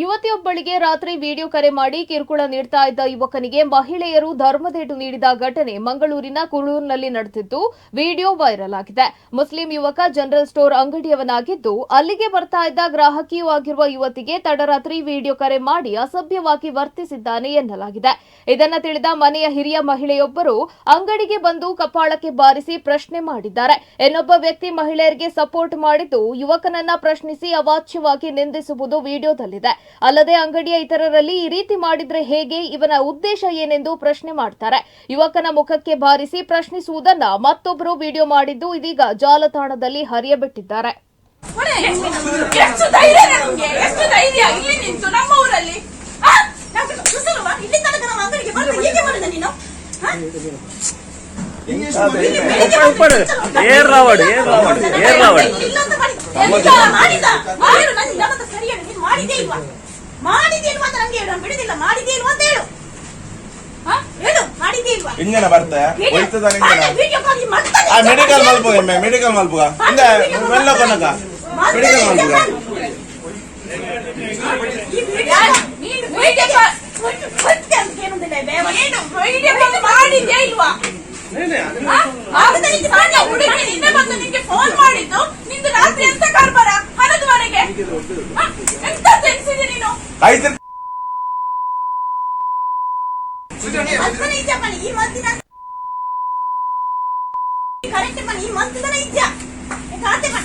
ಯುವತಿಯೊಬ್ಬಳಿಗೆ ರಾತ್ರಿ ವಿಡಿಯೋ ಕರೆ ಮಾಡಿ ಕಿರುಕುಳ ನೀಡ್ತಾ ಇದ್ದ ಯುವಕನಿಗೆ ಮಹಿಳೆಯರು ಧರ್ಮದೇಟು ನೀಡಿದ ಘಟನೆ ಮಂಗಳೂರಿನ ಕುಳೂರಿನಲ್ಲಿ ನಡೆದಿದ್ದು, ವಿಡಿಯೋ ವೈರಲ್ ಆಗಿದೆ. ಮುಸ್ಲಿಂ ಯುವಕ ಜನರಲ್ ಸ್ಟೋರ್ ಅಂಗಡಿಯವನಾಗಿದ್ದು, ಅಲ್ಲಿಗೆ ಬರ್ತಾ ಇದ್ದ ಗ್ರಾಹಕಿಯೂ ಆಗಿರುವ ಯುವತಿಗೆ ತಡರಾತ್ರಿ ವಿಡಿಯೋ ಕರೆ ಮಾಡಿ ಅಸಭ್ಯವಾಗಿ ವರ್ತಿಸಿದ್ದಾನೆ ಎನ್ನಲಾಗಿದೆ. ಇದನ್ನ ತಿಳಿದ ಮನೆಯ ಹಿರಿಯ ಮಹಿಳೆಯೊಬ್ಬರು ಅಂಗಡಿಗೆ ಬಂದು ಕಪಾಳಕ್ಕೆ ಬಾರಿಸಿ ಪ್ರಶ್ನೆ ಮಾಡಿದ್ದಾರೆ. ಇನ್ನೊಬ್ಬ ವ್ಯಕ್ತಿ ಮಹಿಳೆಯರಿಗೆ ಸಪೋರ್ಟ್ ಮಾಡಿದ್ದು ಯುವಕನನ್ನ ಪ್ರಶ್ನಿಸಿ ಅವಾಚ್ಯವಾಗಿ ನಿಂದಿಸುವುದು ವಿಡಿಯೋದಲ್ಲಿದೆ. ಅಲ್ಲದೆ ಅಂಗಡಿಯ ಇತರರಲ್ಲಿ ಈ ರೀತಿ ಮಾಡಿದ್ರೆ ಹೇಗೆ? ಇವನ ಉದ್ದೇಶ ಏನೆಂದು ಪ್ರಶ್ನೆ ಮಾಡ್ತಾರೆ. ಯುವಕನ ಮುಖಕ್ಕೆ ಬಾರಿಸಿ ಪ್ರಶ್ನಿಸುವುದನ್ನ ಮತ್ತೊಬ್ಬರು ವಿಡಿಯೋ ಮಾಡಿದ್ದು ಇದೀಗ ಜಾಲತಾಣದಲ್ಲಿ ಹರಿಯಬಿಟ್ಟಿದ್ದಾರೆ. ಇಲ್ವಾ ಅಂತ ಏರ್ ರಾವಡ್ ಏರ್ ರಾವಡ್ ಇಂಜನ ಬರ್ತೆ ಆ, ಮೆಡಿಕಲ್ ಮಲ್ಪುಗ ಮೆಡಿಕಲ್ ಮಲ್ಪುಗ ಇಂದ ವೆಲ್ಲ ಕೊನಕ ಮೆಡಿಕಲ್ ಮಲ್ಪುಗ ನಿನ್ನೆ ಬಂದು ಫೋನ್ ಮಾಡಿದ್ದು ನಿಂದು ರಾತ್ರಿ ಎಂತ ಕಾರ್ಬಾರ? ಹಣದ ಮನೆಗೆ ಆ? ಎಂತ ತೆನ್ಸಿದೆ ನೀನು? ಈ ಮದ್ದಿನ ಕರೆಕ್ಟ್ ಮನೆ ಈ ಮದ್ದನ ಇದ್ಯಾ?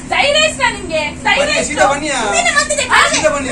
ಧೈರ್ಯ ಇಷ್ಟ ನಿಂಗೆ ಧೈರ್ಯ ಬನ್ನಿ, ಇಷ್ಟ ಬನ್ನಿ.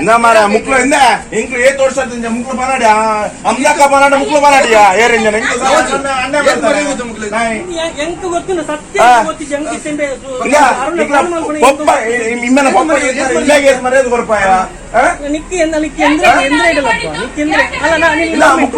ఇందామారా ముక్కులో ఇందా ఇంకో ఏ తోడుస్తుంది ముక్కులు పనాడా అమ్దాక పనాడ ముక్కులు పనాడియా ఏ రంజన పొప్ప ఇమ్మన పొప్ప ఇలా మరేది కొరపాయా నిక్కి నిక్కి నిక్కి అలా